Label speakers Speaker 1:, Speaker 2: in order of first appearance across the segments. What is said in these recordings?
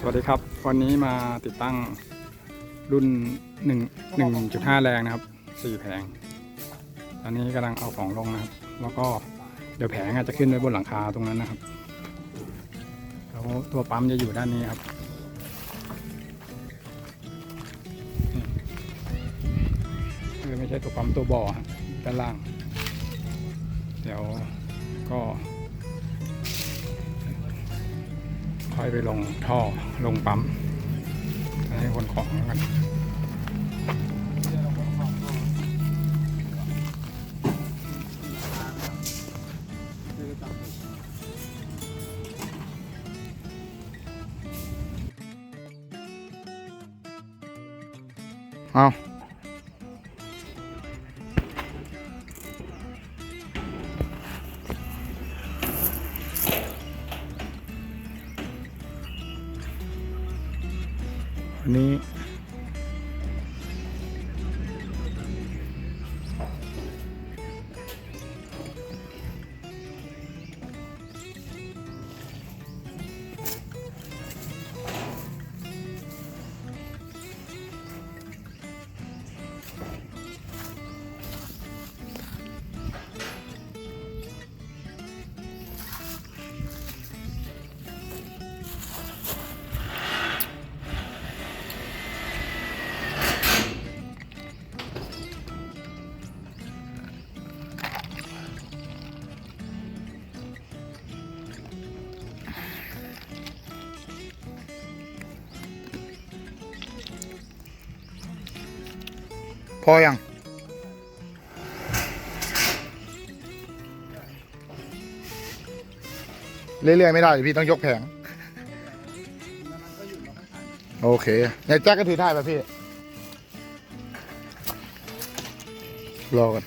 Speaker 1: สวัสดีครับ วันนี้มาติดตั้งรุ่น 1 1.5 แรงนะครับ 4 แผง ตอนนี้กำลังเอาของลงนะครับ แล้วก็เดี๋ยวแผงอาจจะขึ้นไว้บนหลังคาตรงนั้นนะครับ แล้วตัวปั๊มจะอยู่ด้านนี้ครับ คือไม่ใช่ตัวปั๊มตัวบ่อฮะด้านล่าง เดี๋ยวก็ ค่อยไปลงท่อลงปั๊มให้คนของแล้วกันเอา วั นนี้
Speaker 2: พอยังเรื่อยๆไม่ได้พี่ต้องยกแผง โอเคเนี่ยแจ็คก็ถือได้ป่ะพี่ รอกัน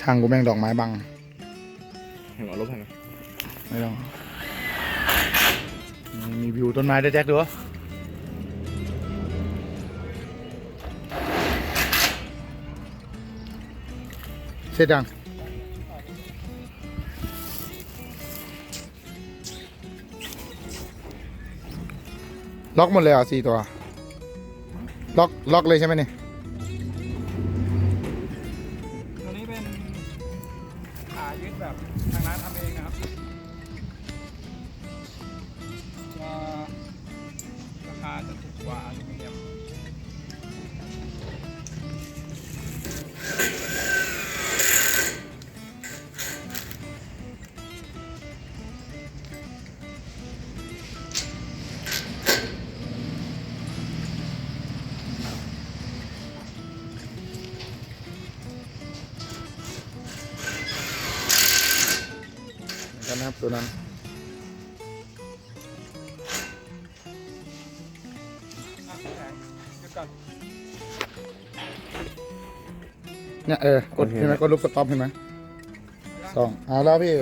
Speaker 2: ช่างกูแม่งดอกไม้บัง
Speaker 3: เห็นหมอลบให้ไหม
Speaker 2: ไม่ต้องนี่มีวิวต้นไม้ด้วยแจ็คดูวะ เสร็จยังล็อกหมดเลยเหรอะสี่ตัว ล็อกล็อกเลยใช่ไหมเนี่ย
Speaker 1: นกัน
Speaker 2: นะครับตัวนั้น
Speaker 1: อะแข็งยึดก่อน
Speaker 2: เนี่ยเออกดเห็นไหมกดรูปสต็อปเห็นไหมสองเอาแล้วพี่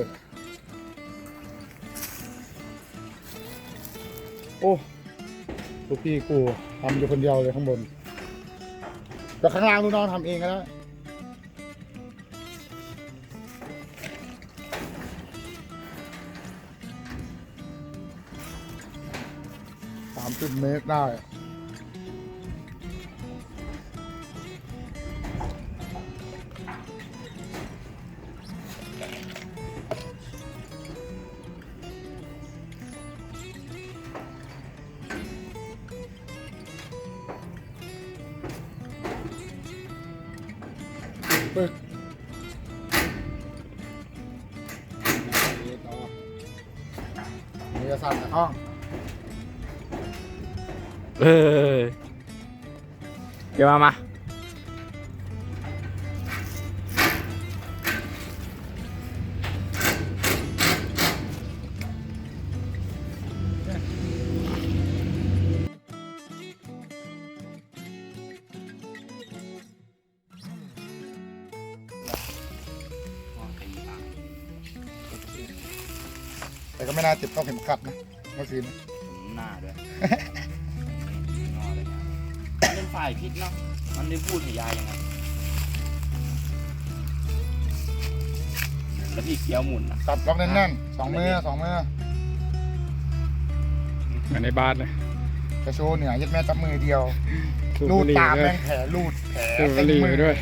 Speaker 2: โอ้ลูกพี่กูทำอยู่คนเดียวเลยข้างบนแต่ข้างล่างลูกน้องทำเองก็ได้ สามสิบเมตรได้ ปึ๊กนี่จะสั่นนะห้อง
Speaker 3: เออเดี๋ยวมามา
Speaker 2: แต่ก็ไม่น่าเจ็บเท่าเข็มขัดนะเมื่อคืนนะ
Speaker 3: หน้าด้วย ฝ่ายพิษเนาะมันได้พูดถึงยายยังไงแล้วพี่เกี้ยวหมุนอะ
Speaker 2: ตัดล็อกแน่นๆสองมือสองมือ
Speaker 1: เหมือนในบ้านเลย
Speaker 2: จะโชว์เหนือยัดแม่จับมือเดียว
Speaker 1: สูบ
Speaker 2: ลู
Speaker 1: บุ
Speaker 2: ด
Speaker 1: หรี่
Speaker 2: ตาม
Speaker 1: ด้ว
Speaker 2: แม่
Speaker 1: ย
Speaker 2: งแผลลูดแผล
Speaker 1: สูบบุ
Speaker 2: เต็ม
Speaker 1: หรี่
Speaker 2: มื
Speaker 1: ไป
Speaker 2: อ
Speaker 1: ด้วย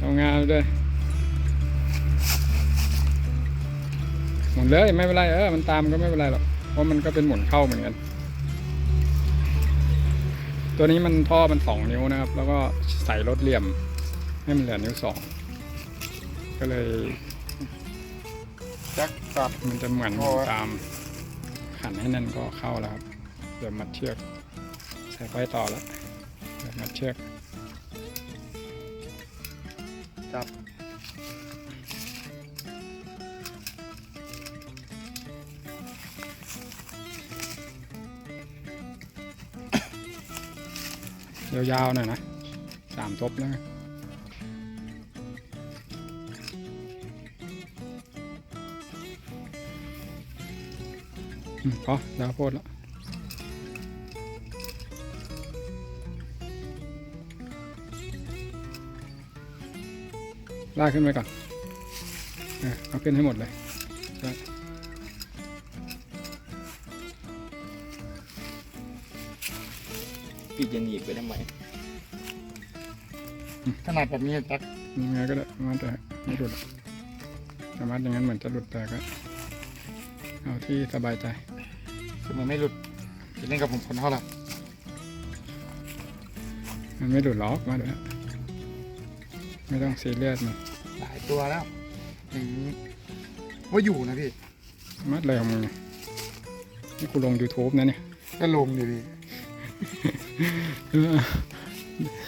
Speaker 1: ทำงานไปด้วย หมุนเลยไม่เป็นไรเออ มันตามก็ไม่เป็นไรหรอก เพราะมันก็เป็นหมุนเข้าเหมือนกัน ตัวนี้มันท่อมันสองนิ้วนะครับ แล้วก็ใส่รถเหลี่ยมให้มันเหลือนิ้วสองก็เลย
Speaker 2: แจ็คกับ
Speaker 1: มันจะเหมือน
Speaker 2: โอ้ย
Speaker 1: ตามขันให้แนั่นก็เข้าแล้วครับเดี๋ยวมัดเชือกใส่ไฟต่อแล้วเดี๋ยวมัดเชือก
Speaker 2: จับ
Speaker 1: ยาวๆหน่อยนะสามทบแล้วกันอืมพอยาวโพดแล้วลากขึ้นไปก่อนเออเอาขึ้นให้หมดเลย
Speaker 3: พี่จะหนีบไปทำไม
Speaker 2: ขนาดแบบนี้แจ็ค
Speaker 1: ยังไงก็ได้มัดแต่ไม่หลุดหรอกแต่มัดอย่างนั้นเหมือนจะหลุดแต่ก็ เอาที่สบายใจ
Speaker 2: คือมันไม่หลุดจะเล่นกับผมคนเท่าไหร่
Speaker 1: มันไม่หลุดล็อกมาด้วยไม่ต้องซีเรียสมัน
Speaker 2: หลายตัวแล้วอย่างนี้ว่าอยู่นะพี่
Speaker 1: มัดเลยของมึงเนี่ยนี่กูลง YouTube นะเนี่ย
Speaker 2: ก็ลงอยู่ดี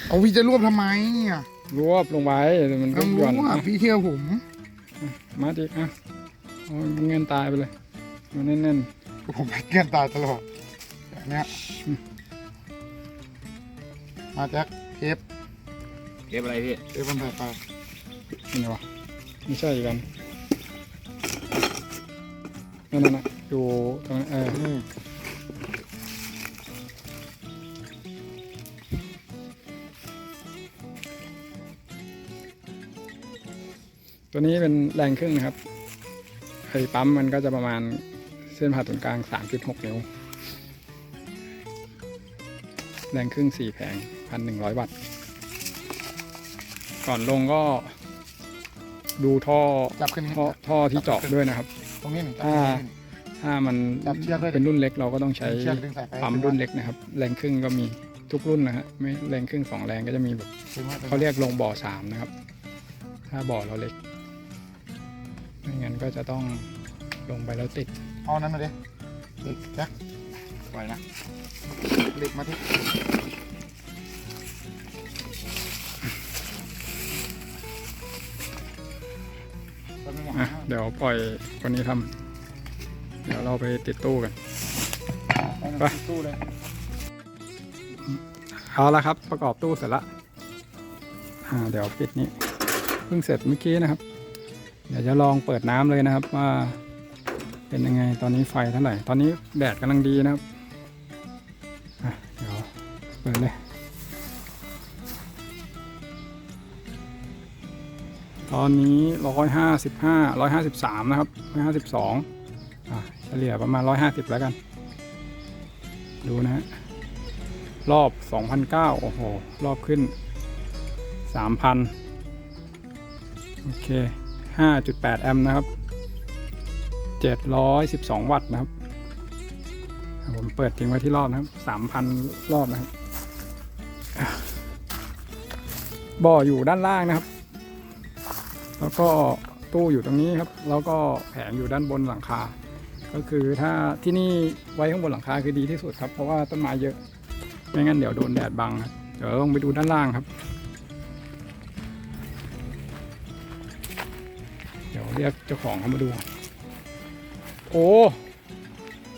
Speaker 2: เอาพี่จะรวบทำไมอะ
Speaker 1: รวบลงไว้เดี๋ยวมันก็
Speaker 2: ต้อง
Speaker 1: หย่อน
Speaker 2: รู้อะ
Speaker 1: อะ
Speaker 2: พี่เที่ยวผม
Speaker 1: มัดอีกอะโอ้ยมันเงินตายไปเลยมันแน่น
Speaker 2: ผมให้เกลียนตายตลอดแบบเนี้ยมาแจ็คเทป
Speaker 3: เก็บอะไรพี่
Speaker 2: เทปมันใส่ไป
Speaker 1: ๆนี่ไงวะไม่ใช่อีกกันนั่นน่ะอยู่ตรงนั้นเออ
Speaker 2: นี่
Speaker 1: ตัวนี้เป็นแรงครึ่งนะครับไอ้ปั๊มมันก็จะประมาณเส้นผ่าศูนย์กลาง 3.6 นิ้ว แรงครึ่ง 4 แผง 1,100 วัตต์ ก่อนลงก็ดูท่อ
Speaker 2: จับขึ้นนี่
Speaker 1: ท่อท่อที่เจาะด้วยนะครับ
Speaker 2: ตรงนี้หนึ่งจับ
Speaker 1: อ่า
Speaker 2: ขึ้นนี่
Speaker 1: ถ้ามัน
Speaker 2: จับเชือกด้วยดิ
Speaker 1: เป็นรุ่นเล็กเราก็ต้องใช้
Speaker 2: เชือกดึงสายไฟ
Speaker 1: ปั๊มรุ่นเล็กนะครับ แรงครึ่งก็มีทุกรุ่นนะฮะไม่แรงครึ่งสองแรงก็จะมีแบบ
Speaker 2: ดึงไว้
Speaker 1: เขาเรียกลงบ่อสามนะครับ ถ้าบ่อเราเล็ก ไม่งั้นก็จะต้องลงไปแล้วติด
Speaker 2: เอานั้นมาดิเด็กแจ็ค
Speaker 3: ปล่อยนะ
Speaker 2: เหล็กมาที่แป๊บนึง
Speaker 1: อะ
Speaker 2: อะ
Speaker 1: เดี๋ยวปล่อยคนนี้ทำเดี๋ยวเราไปติดตู้กันไป
Speaker 2: ตู้เลย
Speaker 1: เอาละครับ ประกอบตู้เสร็จละอ่าเดี๋ยวปิดนี้เพิ่งเสร็จเมื่อกี้นะครับ เดี๋ยวจะลองเปิดน้ำเลยนะครับว่าเป็นยังไงตอนนี้ไฟเท่าไหร่ ตอนนี้แดดกำลังดีนะครับอะเดี๋ยวเปิดเลย ตอนนี้ร้อยห้าสิบห้าร้อยห้าสิบสามนะครับร้อยห้าสิบสองอะเฉลี่ยประมาณร้อยห้าสิบแล้วกัน ดูนะฮะรอบ2,009โอ้โห รอบขึ้น3,000โอเค 5.8 แอมป์นะครับ 712 วัตต์นะครับ ผมเปิดทิ้งไว้ที่รอบนะครับ 3,000 รอบนะครับอะบ่ออยู่ด้านล่างนะครับ แล้วก็ตู้อยู่ตรงนี้ครับ แล้วก็แผงอยู่ด้านบนหลังคา ก็คือถ้าที่นี่ไว้ข้างบนหลังคาคือดีที่สุดครับ เพราะว่าต้นไม้เยอะ ไม่งั้นเดี๋ยวโดนแดดบังครับ เดี๋ยวลองไปดูด้านล่างครับ เดี๋ยวเรียกเจ้าของเขามาดู โอ้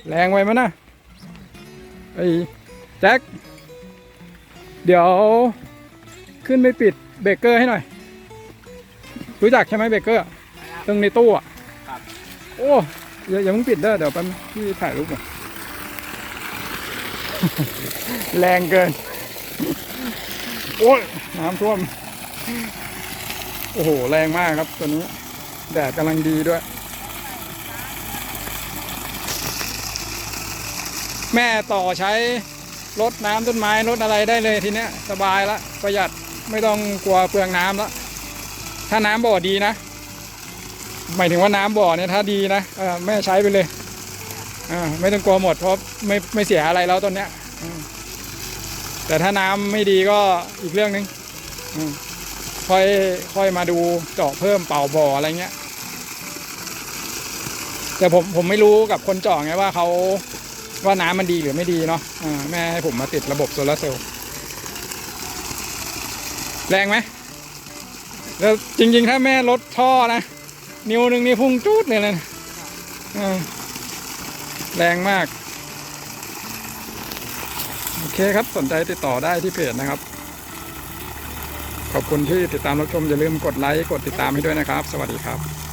Speaker 1: แรงไว้มั้ยนะไอ้แจ็ค เดี๋ยวขึ้นไปปิดเบรกเกอร์ให้หน่อย รู้จักใช่ไหมเบรกเกอร์ตรงในตู้อะ
Speaker 3: ครับ
Speaker 1: โอ้อย่าอย่าเพิ่งปิดเด้อเดี๋ยวแป๊บนึงพี่ถ่ายรูปก่อนแรงเกิน โอ้ยน้ำท่วม โอ้โห แรงมากครับตัวนี้ แดดกำลังดีด้วย แม่ต่อใช้รดน้ำต้นไม้รดอะไรได้เลยทีเนี้ยสบายละประหยัดไม่ต้องกลัวเปลืองน้ำละถ้าน้ำบ่อดีนะหมายถึงว่าน้ำบ่อเนี่ยถ้าดีนะเออแม่ใช้ไปเลยอ่าไม่ต้องกลัวหมดเพราะไม่ไม่เสียอะไรแล้วตอนเนี้ยแต่ถ้าน้ำไม่ดีก็อีกเรื่องหนึง ค่อยค่อยมาดูเจาะเพิ่มเป่าบ่ออะไรเงี้ย แต่ผมผมไม่รู้กับคนเจาะไงว่าเขาว่าน้ำมันดีหรือไม่ดีเนาะแม่ให้ผมมาติดระบบโซลาร์เซลล์แรงไหมแล้วจริง ๆ ถ้าแม่ลดท่อนะ นิ้วหนึ่งนี่พุ่งจูดเลยนะแรงมาก โอเคครับสนใจติดต่อได้ที่เพจนะครับ ขอบคุณที่ติดตามรับชมอย่าลืมกดไลค์กดติดตามให้ด้วยนะครับ สวัสดีครับ